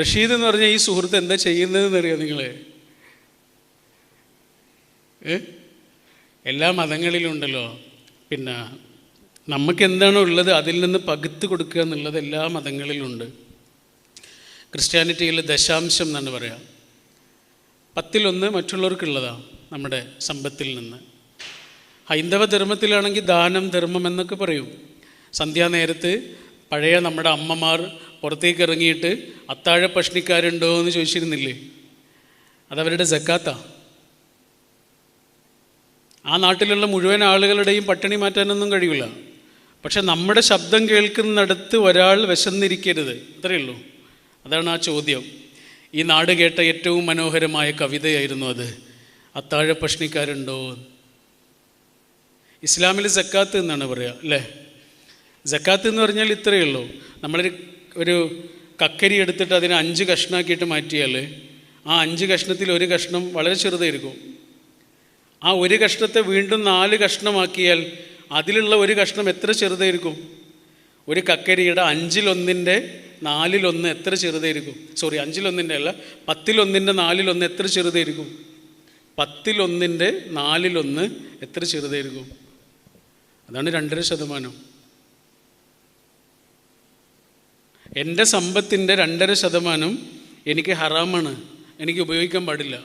റഷീദ് എന്ന് പറഞ്ഞ ഈ സുഹൃത്ത് എന്താ ചെയ്യുന്നതെന്ന് അറിയാം നിങ്ങൾ എല്ലാ മതങ്ങളിലുണ്ടല്ലോ. പിന്നെ നമുക്ക് എന്താണോ ഉള്ളത് അതിൽ നിന്ന് പകുത്ത് കൊടുക്കുക എന്നുള്ളത് എല്ലാ മതങ്ങളിലുണ്ട്. ക്രിസ്ത്യാനിറ്റിയിൽ ദശാംശം എന്നാണ് പറയാം. പത്തിലൊന്ന് മറ്റുള്ളവർക്കുള്ളതാണ് നമ്മുടെ സമ്പത്തിൽ നിന്ന്. ഹൈന്ദവ ധർമ്മത്തിലാണെങ്കിൽ ദാനം ധർമ്മം എന്നൊക്കെ പറയും. സന്ധ്യാനേരത്ത് പഴയ നമ്മുടെ അമ്മമാർ പുറത്തേക്ക് ഇറങ്ങിയിട്ട് അത്താഴ പഷ്ണിക്കാരുണ്ടോ എന്ന് ചോദിച്ചിരുന്നില്ലേ? അതവരുടെ ജക്കാത്ത. ആ നാട്ടിലുള്ള മുഴുവൻ ആളുകളുടെയും പട്ടിണി മാറ്റാനൊന്നും കഴിയില്ല പക്ഷെ നമ്മുടെ ശബ്ദം കേൾക്കുന്നിടത്ത് ഒരാൾ വിശന്നിരിക്കരുത്. അത്രയേ ഉള്ളൂ. അതാണ് ആ ചോദ്യം. ഈ നാട് കേട്ട ഏറ്റവും മനോഹരമായ കവിതയായിരുന്നു അത്. അത്താഴ പഷ്ണിക്കാരുണ്ടോ? ഇസ്ലാമിൽ ജക്കാത്ത് എന്നാണ് പറയുക അല്ലേ? ജക്കാത്ത് എന്ന് പറഞ്ഞാൽ ഇത്രയേ ഉള്ളൂ. നമ്മളൊരു ഒരു കക്കരി എടുത്തിട്ട് അതിനെ അഞ്ച് കഷ്ണാക്കിയിട്ട് മാറ്റിയാൽ ആ അഞ്ച് കഷ്ണത്തിൽ ഒരു കഷ്ണം വളരെ ചെറുതായിരിക്കും. ആ ഒരു കഷ്ണത്തെ വീണ്ടും നാല് കഷ്ണമാക്കിയാൽ അതിലുള്ള ഒരു കഷ്ണം എത്ര ചെറുതായിരിക്കും? ഒരു കക്കരിയുടെ അഞ്ചിലൊന്നിന്റെ നാലിലൊന്ന് എത്ര ചെറുതായിരിക്കും? സോറി അഞ്ചിലൊന്നിന്റെ അല്ല പത്തിലൊന്നിന്റെ നാലിലൊന്ന് എത്ര ചെറുതായിരിക്കും? പത്തിലൊന്നിന്റെ നാലിലൊന്ന് എത്ര ചെറുതായിരിക്കും? അതാണ് രണ്ടര ശതമാനം. എന്റെ സമ്പത്തിന്റെ രണ്ടര ശതമാനം എനിക്ക് ഹറാമാണ്. എനിക്ക് ഉപയോഗിക്കാൻ പാടില്ല.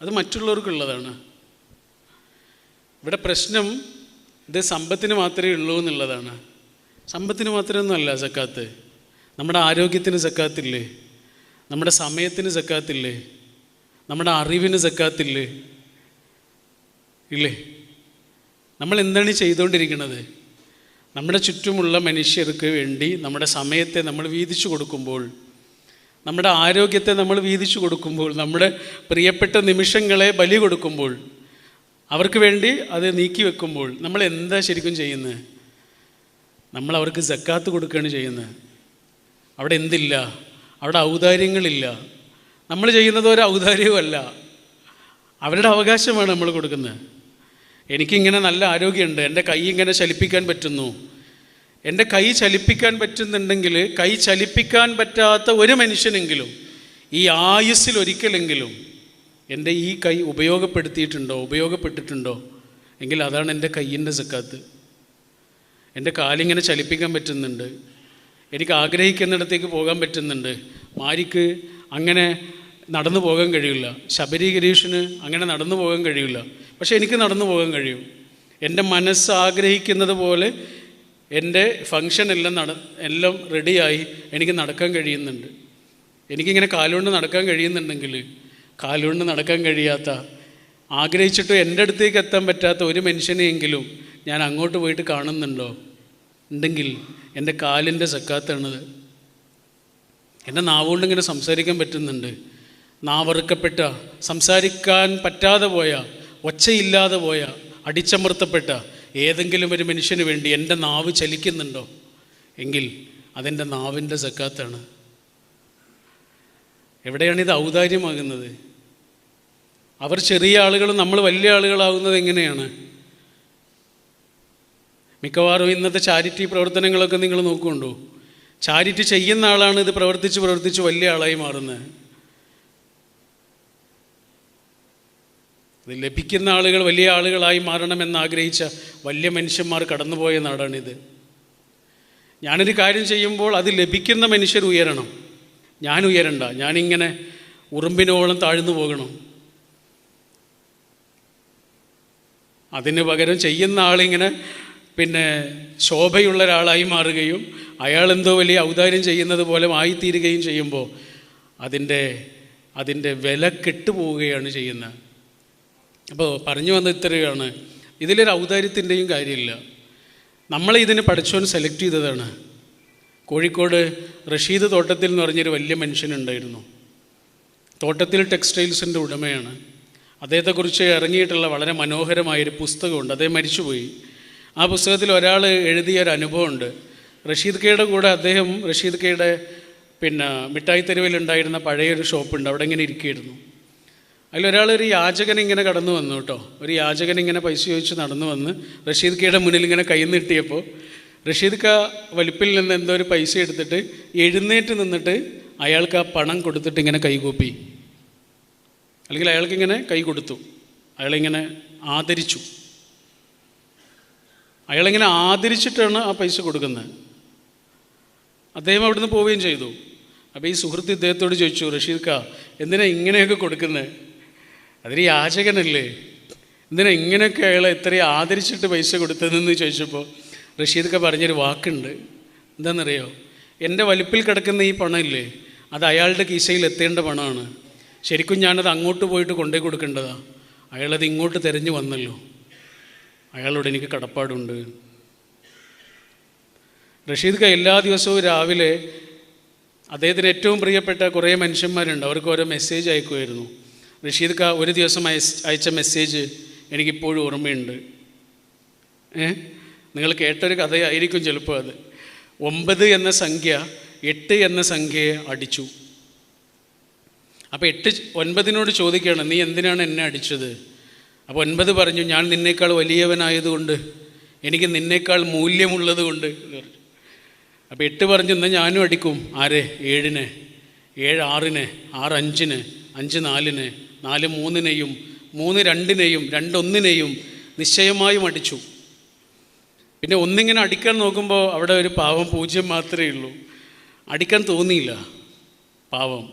അത് മറ്റുള്ളവർക്കുള്ളതാണ്. ഇവിടെ പ്രശ്നം ഇത് സമ്പത്തിന് മാത്രമേ ഉള്ളൂ എന്നുള്ളതാണ്. സമ്പത്തിന് മാത്രമൊന്നുമല്ല സക്കാത്ത്. നമ്മുടെ ആരോഗ്യത്തിന് സക്കാത്തില്ലേ? നമ്മുടെ സമയത്തിന് സക്കാത്തില്ലേ? നമ്മുടെ അറിവിന് സക്കാത്തില്ലേ? ഇല്ലേ? നമ്മൾ എന്താണ് ചെയ്തുകൊണ്ടിരിക്കുന്നത്? നമ്മുടെ ചുറ്റുമുള്ള മനുഷ്യർക്ക് വേണ്ടി നമ്മുടെ സമയത്തെ നമ്മൾ വീതിച്ചു കൊടുക്കുമ്പോൾ നമ്മുടെ ആരോഗ്യത്തെ നമ്മൾ വീതിച്ചു കൊടുക്കുമ്പോൾ നമ്മുടെ പ്രിയപ്പെട്ട നിമിഷങ്ങളെ ബലി കൊടുക്കുമ്പോൾ അവർക്ക് വേണ്ടി അത് നീക്കി വെക്കുമ്പോൾ നമ്മൾ എന്താ ശരിക്കും ചെയ്യുന്നത് നമ്മൾ അവർക്ക് ജക്കാത്ത് കൊടുക്കുകയാണ് ചെയ്യുന്നത് അവിടെ എന്തില്ല? അവിടെ ഔദാര്യങ്ങളില്ല. നമ്മൾ ചെയ്യുന്നത് ഒരു ഔദാര്യവുമല്ല. അവരുടെ അവകാശമാണ് നമ്മൾ കൊടുക്കുന്നത്. എനിക്കിങ്ങനെ നല്ല ആരോഗ്യമുണ്ട്. എന്റെ കൈ ഇങ്ങനെ ചലിപ്പിക്കാൻ പറ്റുന്നു. എന്റെ കൈ ചലിപ്പിക്കാൻ പറ്റുന്നുണ്ടെങ്കിൽ കൈ ചലിപ്പിക്കാൻ പറ്റാത്ത ഒരു മനുഷ്യനെങ്കിലും ഈ ആയുസ്സിൽ ഒരിക്കലെങ്കിലും എന്റെ ഈ കൈ ഉപയോഗപ്പെടുത്തിയിട്ടുണ്ടോ ഉപയോഗപ്പെട്ടിട്ടുണ്ടോ? എങ്കിൽ അതാണ് എന്റെ കയ്യിന്റെ സക്കാത്ത്. എന്റെ കാലിങ്ങനെ ചലിപ്പിക്കാൻ പറ്റുന്നുണ്ട്. എനിക്ക് ആഗ്രഹിക്കുന്നിടത്തേക്ക് പോകാൻ പറ്റുന്നുണ്ട്. മാരിക്ക് അങ്ങനെ നടന്നു പോകാൻ കഴിയില്ല. ശബരി ഗിരീഷിന് അങ്ങനെ നടന്നു പോകാൻ കഴിയില്ല. പക്ഷേ എനിക്ക് നടന്നു പോകാൻ കഴിയും. എന്റെ മനസ്സ് ആഗ്രഹിക്കുന്നത് പോലെ എന്റെ ഫങ്ഷൻ എല്ലാം നട എല്ലാം റെഡിയായി എനിക്ക് നടക്കാൻ കഴിയുന്നുണ്ട്. എനിക്കിങ്ങനെ കാലുകൊണ്ട് നടക്കാൻ കഴിയുന്നുണ്ടെങ്കിൽ കാലുകൊണ്ട് നടക്കാൻ കഴിയാത്ത ആഗ്രഹിച്ചിട്ട് എന്റെ അടുത്തേക്ക് എത്താൻ പറ്റാത്ത ഒരു മനുഷ്യനെയെങ്കിലും ഞാൻ അങ്ങോട്ട് പോയിട്ട് കാണുന്നുണ്ടോ? ഉണ്ടെങ്കിൽ എന്റെ കാലിന്റെ സക്കാത്താണത്. എന്റെ നാവുകൊണ്ട് ഇങ്ങനെ സംസാരിക്കാൻ പറ്റുന്നുണ്ട്. നാവറുക്കപ്പെട്ട സംസാരിക്കാൻ പറ്റാതെ പോയ ഒച്ചയില്ലാതെ പോയ അടിച്ചമർത്തപ്പെട്ട ഏതെങ്കിലും ഒരു മനുഷ്യന് വേണ്ടി എന്റെ നാവ് ചലിക്കുന്നുണ്ടോ? എങ്കിൽ അതെന്റെ നാവിന്റെ സക്കാത്താണ്. എവിടെയാണ് ഇത് ഔദാര്യമാകുന്നത്? അവർ ചെറിയ ആളുകൾ നമ്മൾ വലിയ ആളുകളാകുന്നത് എങ്ങനെയാണ്? മിക്കവാറും ഇന്നത്തെ ചാരിറ്റി പ്രവർത്തനങ്ങളൊക്കെ നിങ്ങൾ നോക്കുന്നുണ്ടോ? ചാരിറ്റി ചെയ്യുന്ന ആളാണ് ഇത് പ്രവർത്തിച്ച് പ്രവർത്തിച്ച് വലിയ ആളായി മാറുന്നത്. ഇത് ലഭിക്കുന്ന ആളുകൾ വലിയ ആളുകളായി മാറണമെന്ന് ആഗ്രഹിച്ച വലിയ മനുഷ്യന്മാർ കടന്നുപോയ നാടാണിത്. ഞാനൊരു കാര്യം ചെയ്യുമ്പോൾ അത് ലഭിക്കുന്ന മനുഷ്യർ ഉയരണം. ഞാൻ ഉയരണ്ട. ഞാനിങ്ങനെ ഉറുമ്പിനോളം താഴ്ന്നു പോകണം. അതിന് പകരം ചെയ്യുന്ന ആളിങ്ങനെ പിന്നെ ശോഭയുള്ള ഒരാളായി മാറുകയും അയാൾ എന്തോ വലിയ ഔദാര്യം ചെയ്യുന്നത് പോലെ ആയിത്തീരുകയും ചെയ്യുമ്പോൾ അതിന്റെ അതിന്റെ വില കെട്ടുപോവുകയാണ് ചെയ്യുന്നത്. അപ്പോൾ പറഞ്ഞു വന്ന ഇത്രയാണ്. ഇതിലൊരു ഔദാര്യത്തിന്റെയും കാര്യമില്ല. നമ്മളെ ഇതിന് പഠിച്ചവൻ സെലക്ട് ചെയ്തതാണ്. കോഴിക്കോട് റഷീദ് തോട്ടത്തിൽ എന്ന് പറഞ്ഞൊരു വലിയ മനുഷ്യനുണ്ടായിരുന്നു. തോട്ടത്തിൽ ടെക്സ്റ്റൈൽസിന്റെ ഉടമയാണ്. അദ്ദേഹത്തെക്കുറിച്ച് ഇറങ്ങിയിട്ടുള്ള വളരെ മനോഹരമായൊരു പുസ്തകമുണ്ട്. അദ്ദേഹം മരിച്ചുപോയി. ആ പുസ്തകത്തിൽ ഒരാൾ എഴുതിയ ഒരു അനുഭവമുണ്ട്. റഷീദ് കെയുടെ കൂടെ അദ്ദേഹം റഷീദ് കെയുടെ പിന്നെ മിഠായി തെരുവിലുണ്ടായിരുന്ന പഴയൊരു ഷോപ്പുണ്ട്. അവിടെ ഇങ്ങനെ ഇരിക്കുകയായിരുന്നു. അതിലൊരാൾ ഒരു യാചകൻ ഇങ്ങനെ കടന്നു വന്നു കേട്ടോ. ഒരു യാചകൻ ഇങ്ങനെ പൈസ ചോദിച്ച് നടന്നു വന്ന് റഷീദ് കെയുടെ മുന്നിൽ ഇങ്ങനെ കൈ നീട്ടിയപ്പോൾ റഷീദ് ക വലിപ്പിൽ നിന്ന് എന്തോ ഒരു പൈസ എടുത്തിട്ട് എഴുന്നേറ്റ് നിന്നിട്ട് അയാൾക്ക് ആ പണം കൊടുത്തിട്ട് ഇങ്ങനെ കൈകൂപ്പി. അല്ലെങ്കിൽ അയാൾക്കിങ്ങനെ കൈ കൊടുത്തു. അയാളിങ്ങനെ ആദരിച്ചു. അയാളിങ്ങനെ ആദരിച്ചിട്ടാണ് ആ പൈസ കൊടുക്കുന്നത്. അദ്ദേഹം അവിടുന്ന് പോവുകയും ചെയ്തു. അപ്പോൾ ഈ സുഹൃത്ത് ഇദ്ദേഹത്തോട് ചോദിച്ചു റഷീദ് ക എന്തിനാ ഇങ്ങനെയൊക്കെ കൊടുക്കുന്നത് അതിന് യാചകനല്ലേ? എന്തിനാ ഇങ്ങനെയൊക്കെ അയാളെ ഇത്രയും ആദരിച്ചിട്ട് പൈസ കൊടുത്തതെന്ന് ചോദിച്ചപ്പോൾ റഷീദൊക്കെ പറഞ്ഞൊരു വാക്കുണ്ട്. എന്താണെന്നറിയോ എന്റെ വലിപ്പിൽ കിടക്കുന്ന ഈ പണമില്ലേ? അത് അയാളുടെ കീശയിൽ എത്തേണ്ട പണമാണ്. ശരിക്കും ഞാനത് അങ്ങോട്ട് പോയിട്ട് കൊണ്ടേ കൊടുക്കേണ്ടതാ. അയാളത് ഇങ്ങോട്ട് തിരഞ്ഞു വന്നല്ലോ. അയാളോട് എനിക്ക് കടപ്പാടുണ്ട്. റഷീദ് ക എല്ലാ ദിവസവും രാവിലെ അദ്ദേഹത്തിന് ഏറ്റവും പ്രിയപ്പെട്ട കുറേ മനുഷ്യന്മാരുണ്ട്. അവർക്ക് ഓരോ മെസ്സേജ് അയക്കുമായിരുന്നു. റഷീദ് ക ഒരു ദിവസം അയച്ച് മെസ്സേജ് എനിക്കിപ്പോഴും ഓർമ്മയുണ്ട്. ഏ? നിങ്ങൾ കേട്ടൊരു കഥയായിരിക്കും ചിലപ്പോൾ അത്. ഒമ്പത് എന്ന സംഖ്യ എട്ട് എന്ന സംഖ്യയെ അടിച്ചു. അപ്പോൾ എട്ട് ഒൻപതിനോട് ചോദിക്കുകയാണ് നീ എന്തിനാണ് എന്നെ അടിച്ചത്? അപ്പോൾ ഒൻപത് പറഞ്ഞു ഞാൻ നിന്നേക്കാൾ വലിയവനായതുകൊണ്ട് എനിക്ക് നിന്നേക്കാൾ മൂല്യമുള്ളത് കൊണ്ട് എന്ന് പറഞ്ഞു. അപ്പോൾ എട്ട് പറഞ്ഞു എന്നാൽ ഞാനും അടിക്കും. ആരെ? ഏഴിന്. ഏഴ് ആറിന്. ആറ് അഞ്ചിന്. അഞ്ച് നാലിന്. നാല് മൂന്നിനെയും മൂന്ന് രണ്ടിനെയും രണ്ടൊന്നിനെയും നിശ്ചയമായും അടിച്ചു. പിന്നെ ഒന്നിങ്ങനെ അടിക്കാൻ നോക്കുമ്പോൾ അവിടെ ഒരു പാവം പൂജ്യം മാത്രമേ ഉള്ളൂ. അടിക്കാൻ തോന്നിയില്ല പാവം.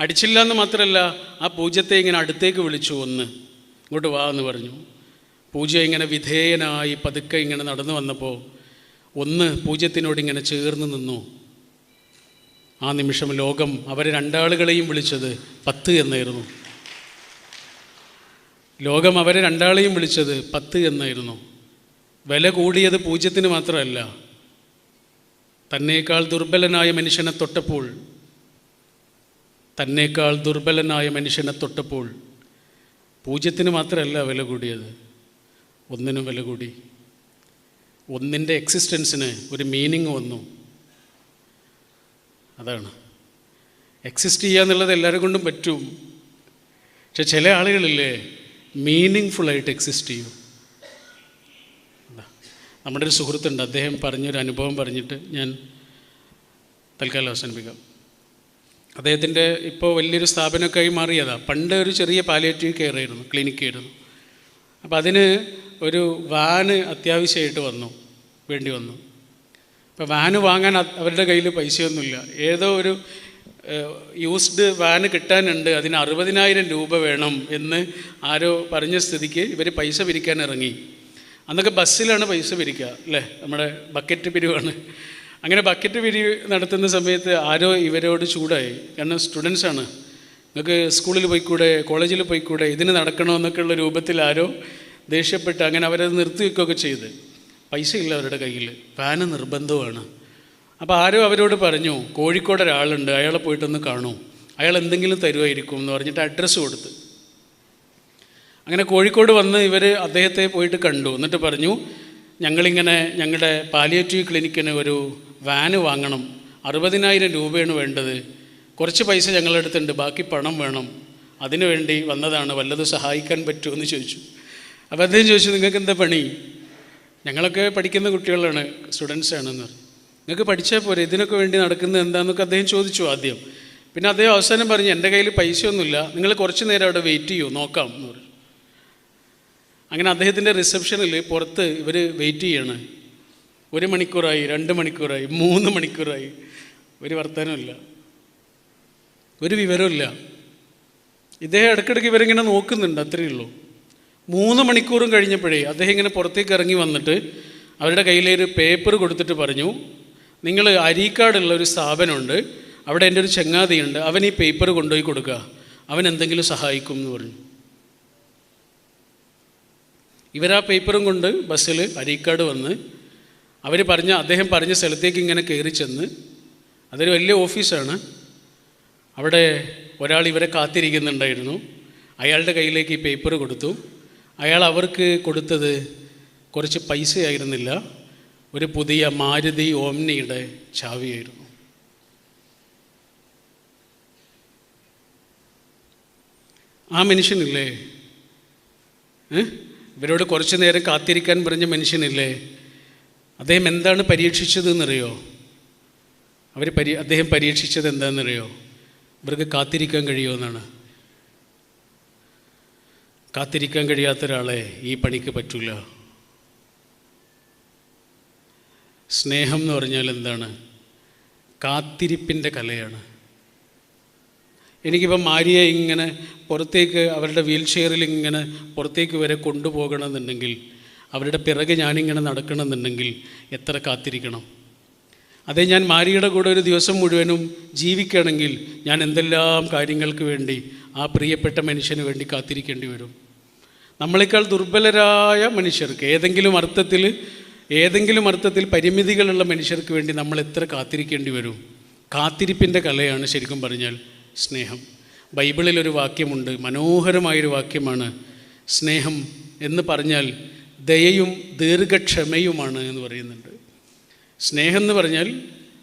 അടിച്ചില്ല എന്ന് മാത്രമല്ല ആ പൂജ്യത്തെ ഇങ്ങനെ അടുത്തേക്ക് വിളിച്ചു ഒന്ന്. ഇങ്ങോട്ട് വാ എന്ന് പറഞ്ഞു. പൂജ ഇങ്ങനെ വിധേയനായി പതുക്കെ ഇങ്ങനെ നടന്നു വന്നപ്പോൾ ഒന്ന് പൂജ്യത്തിനോട് ഇങ്ങനെ ചേർന്ന് നിന്നു. ആ നിമിഷം ലോകം അവരെ രണ്ടാളുകളെയും വിളിച്ചത് പത്ത് എന്നായിരുന്നു. ലോകം അവരെ രണ്ടാളെയും വിളിച്ചത് പത്ത് എന്നായിരുന്നു. വില കൂടിയത് പൂജ്യത്തിന് മാത്രമല്ല. തന്നേക്കാൾ ദുർബലനായ മനുഷ്യനെ തൊട്ടപ്പോൾ തന്നേക്കാൾ ദുർബലനായ മനുഷ്യനെ തൊട്ടപ്പോൾ പൂജ്യത്തിന് മാത്രമല്ല വില കൂടിയത്. ഒന്നിനും വില കൂടി. ഒന്നിന്റെ എക്സിസ്റ്റൻസിന് ഒരു മീനിങ് വന്നു. അതാണ്. എക്സിസ്റ്റ് ചെയ്യുക എന്നുള്ളത് എല്ലാവരും കൊണ്ടും പറ്റും. പക്ഷെ ചില ആളുകളില്ലേ മീനിങ് ഫുള്ളായിട്ട് എക്സിസ്റ്റ് ചെയ്യൂ. നമ്മുടെ ഒരു സുഹൃത്തുണ്ട് അദ്ദേഹം പറഞ്ഞൊരു അനുഭവം പറഞ്ഞിട്ട് ഞാൻ തൽക്കാലം അവസാനിപ്പിക്കാം. അദ്ദേഹത്തിന്റെ ഇപ്പോൾ വലിയൊരു സ്ഥാപനമൊക്കെ ആയി മാറിയതാണ് പണ്ട് ഒരു ചെറിയ പാലിയേറ്റീവ് കെയർ ആയിരുന്നു ക്ലിനിക്കായിരുന്നു അപ്പോൾ അതിന് ഒരു വാന് അത്യാവശ്യമായിട്ട് വന്നു വേണ്ടി വന്നു. അപ്പോൾ വാന് വാങ്ങാൻ അവരുടെ കയ്യിൽ പൈസയൊന്നുമില്ല. ഏതോ ഒരു യൂസ്ഡ് വാന് കിട്ടാനുണ്ട് അതിന് അറുപതിനായിരം രൂപ വേണം എന്ന് ആരോ പറഞ്ഞ സ്ഥിതിക്ക് ഇവർ പൈസ പിരിക്കാൻ ഇറങ്ങി. അന്നൊക്കെ ബസ്സിലാണ് പൈസ പിരിക്കുക അല്ലേ? നമ്മുടെ ബക്കറ്റ് പിരിവാണ്. അങ്ങനെ ബക്കറ്റ് പിരിവ് നടത്തുന്ന സമയത്ത് ആരോ ഇവരോട് ചൂടായി. കാരണം സ്റ്റുഡൻസാണ് നിങ്ങൾക്ക് സ്കൂളിൽ പോയിക്കൂടെ കോളേജിൽ പോയിക്കൂടെ ഇതിന് നടക്കണമെന്നൊക്കെയുള്ള രൂപത്തിൽ ആരോ ദേഷ്യപ്പെട്ട് അങ്ങനെ അവരത് നിർത്തി വയ്ക്കുകയൊക്കെ ചെയ്ത്. പൈസ ഇല്ല അവരുടെ കയ്യിൽ. ഫാന് നിർബന്ധമാണ് അപ്പോൾ ആരോ അവരോട് പറഞ്ഞു കോഴിക്കോട് ഒരാളുണ്ട് അയാളെ പോയിട്ടൊന്ന് കാണൂ. അയാൾ എന്തെങ്കിലും തരുമായിരിക്കും എന്ന് പറഞ്ഞിട്ട് അഡ്രസ്സ് കൊടുത്ത്. അങ്ങനെ കോഴിക്കോട് വന്ന് ഇവർ അദ്ദേഹത്തെ പോയിട്ട് കണ്ടു. എന്നിട്ട് പറഞ്ഞു ഞങ്ങളിങ്ങനെ ഞങ്ങളുടെ പാലിയേറ്റീവ് ക്ലിനിക്കിന് ഒരു വാന് വാങ്ങണം. അറുപതിനായിരം രൂപയാണ് വേണ്ടത്. കുറച്ച് പൈസ ഞങ്ങളുടെ അടുത്തുണ്ട് ബാക്കി പണം വേണം. അതിനുവേണ്ടി വന്നതാണ് വല്ലതും സഹായിക്കാൻ പറ്റുമോ? എന്ന് ചോദിച്ചു. അപ്പോൾ അദ്ദേഹം ചോദിച്ചു നിങ്ങൾക്ക് എന്താ പണി? ഞങ്ങളൊക്കെ പഠിക്കുന്ന കുട്ടികളാണ് സ്റ്റുഡൻസ് ആണെന്ന് പറഞ്ഞു. നിങ്ങൾക്ക് പഠിച്ചാൽ പോരെ ഇതിനൊക്കെ വേണ്ടി നടക്കുന്നത് എന്താണെന്നൊക്കെ അദ്ദേഹം ചോദിച്ചു ആദ്യം. പിന്നെ അദ്ദേഹം അവസാനം പറഞ്ഞു എന്റെ കയ്യിൽ പൈസയൊന്നുമില്ല നിങ്ങൾ കുറച്ച് നേരം അവിടെ വെയിറ്റ് ചെയ്യൂ നോക്കാം എന്ന് പറഞ്ഞു. അങ്ങനെ അദ്ദേഹത്തിന്റെ റിസപ്ഷനിൽ പുറത്ത് ഇവർ വെയിറ്റ് ചെയ്യാണ്. ഒരു മണിക്കൂറായി രണ്ട് മണിക്കൂറായി മൂന്ന് മണിക്കൂറായി. ഒരു വർത്തമാനമില്ല ഒരു വിവരമില്ല ഇദ്ദേഹം ഇടയ്ക്കിടയ്ക്ക് ഇവരിങ്ങനെ നോക്കുന്നുണ്ട് അത്രയേ ഉള്ളൂ. മൂന്ന് മണിക്കൂറും കഴിഞ്ഞപ്പോഴേ അദ്ദേഹം ഇങ്ങനെ പുറത്തേക്ക് ഇറങ്ങി വന്നിട്ട് അവരുടെ കയ്യിലൊരു പേപ്പർ കൊടുത്തിട്ട് പറഞ്ഞു നിങ്ങൾ അരീക്കാടുള്ള ഒരു സ്ഥാപനമുണ്ട്. അവിടെ എന്റെ ഒരു ചങ്ങാതിയുണ്ട്. അവൻ ഈ പേപ്പർ കൊണ്ടുപോയി കൊടുക്കുക. അവൻ എന്തെങ്കിലും സഹായിക്കും എന്ന് പറഞ്ഞു. ഇവരാ പേപ്പറും കൊണ്ട് ബസ്സിൽ അരീക്കാട് വന്ന് അവർ പറഞ്ഞ അദ്ദേഹം പറഞ്ഞ സ്ഥലത്തേക്ക് ഇങ്ങനെ കയറി ചെന്ന് അതൊരു വലിയ ഓഫീസാണ്. അവിടെ ഒരാൾ ഇവരെ കാത്തിരിക്കുന്നുണ്ടായിരുന്നു. അയാളുടെ കയ്യിലേക്ക് ഈ പേപ്പർ കൊടുത്തു. അയാൾ അവർക്ക് കൊടുത്തത് കുറച്ച് പൈസയായിരുന്നില്ല. ഒരു പുതിയ മാരുതി ഓംനിയുടെ ചാവിയായിരുന്നു. ആ മനുഷ്യനില്ലേ? ഇവരോട് കുറച്ച് നേരം കാത്തിരിക്കാൻ പറഞ്ഞ മനുഷ്യനില്ലേ? അദ്ദേഹം എന്താണ് പരീക്ഷിച്ചതെന്നറിയോ? അവർ പരി അദ്ദേഹം പരീക്ഷിച്ചത് എന്താണെന്നറിയോ? ഇവർക്ക് കാത്തിരിക്കാൻ കഴിയുമെന്നാണ് കാത്തിരിക്കാൻ കഴിയാത്ത ഒരാളെ ഈ പണിക്ക് പറ്റില്ല സ്നേഹം എന്ന് പറഞ്ഞാൽ എന്താണ്? കാത്തിരിപ്പിന്റെ കലയാണ്. എനിക്കിപ്പം മാരിയെ ഇങ്ങനെ പുറത്തേക്ക് അവരുടെ വീൽ ചെയറിൽ ഇങ്ങനെ പുറത്തേക്ക് വരെ കൊണ്ടുപോകണമെന്നുണ്ടെങ്കിൽ അവരുടെ പിറകെ ഞാനിങ്ങനെ നടക്കണമെന്നുണ്ടെങ്കിൽ എത്ര കാത്തിരിക്കണം? അതേ ഞാൻ മാരിയുടെ കൂടെ ഒരു ദിവസം മുഴുവനും ജീവിക്കണമെങ്കിൽ ഞാൻ എന്തെല്ലാം കാര്യങ്ങൾക്ക് വേണ്ടി ആ പ്രിയപ്പെട്ട മനുഷ്യന് വേണ്ടി കാത്തിരിക്കേണ്ടി വരും. നമ്മളെക്കാൾ ദുർബലരായ മനുഷ്യർക്ക് ഏതെങ്കിലും അർത്ഥത്തിൽ ഏതെങ്കിലും അർത്ഥത്തിൽ പരിമിതികളുള്ള മനുഷ്യർക്ക് വേണ്ടി നമ്മൾ എത്ര കാത്തിരിക്കേണ്ടി വരും? കാത്തിരിപ്പിന്റെ കലയാണ് ശരിക്കും പറഞ്ഞാൽ സ്നേഹം. ബൈബിളിൽ ഒരു വാക്യമുണ്ട് മനോഹരമായൊരു വാക്യമാണ് സ്നേഹം എന്ന് പറഞ്ഞാൽ ദയയും ദീർഘക്ഷമയുമാണ് എന്ന് പറയുന്നുണ്ട്. സ്നേഹം എന്ന് പറഞ്ഞാൽ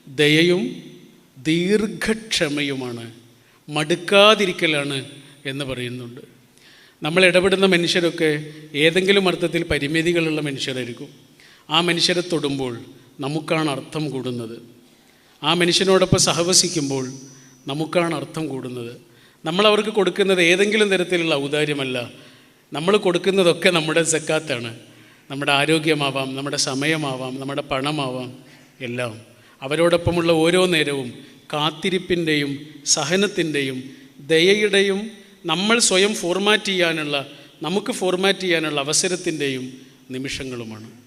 ദയയും ദീർഘക്ഷമയുമാണ് മടുക്കാതിരിക്കലാണ് എന്ന് പറയുന്നുണ്ട്. നമ്മൾ ഇടപെടുന്ന മനുഷ്യരൊക്കെ ഏതെങ്കിലും അർത്ഥത്തിൽ പരിമിതികളുള്ള മനുഷ്യരായിരിക്കും. ആ മനുഷ്യരെ തൊടുമ്പോൾ നമുക്കാണ് അർത്ഥം കൂടുന്നത്. ആ മനുഷ്യനോടൊപ്പം സഹവസിക്കുമ്പോൾ നമുക്കാണ് അർത്ഥം കൂടുന്നത്. നമ്മൾ അവർക്ക് കൊടുക്കുന്നത് ഏതെങ്കിലും തരത്തിലുള്ള ഔദാര്യമല്ല. നമ്മൾ കൊടുക്കുന്നതൊക്കെ നമ്മുടെ സക്കാത്താണ്. നമ്മുടെ ആരോഗ്യമാവാം നമ്മുടെ സമയമാവാം നമ്മുടെ പണമാവാം എല്ലാം. അവരോടൊപ്പമുള്ള ഓരോ നേരവും കാത്തിരിപ്പിന്റെയും സഹനത്തിന്റെയും ദയയുടെയും നമ്മൾ സ്വയം ഫോർമാറ്റ് ചെയ്യാനുള്ള നമുക്ക് ഫോർമാറ്റ് ചെയ്യാനുള്ള അവസരത്തിന്റെയും നിമിഷങ്ങളുമാണ്.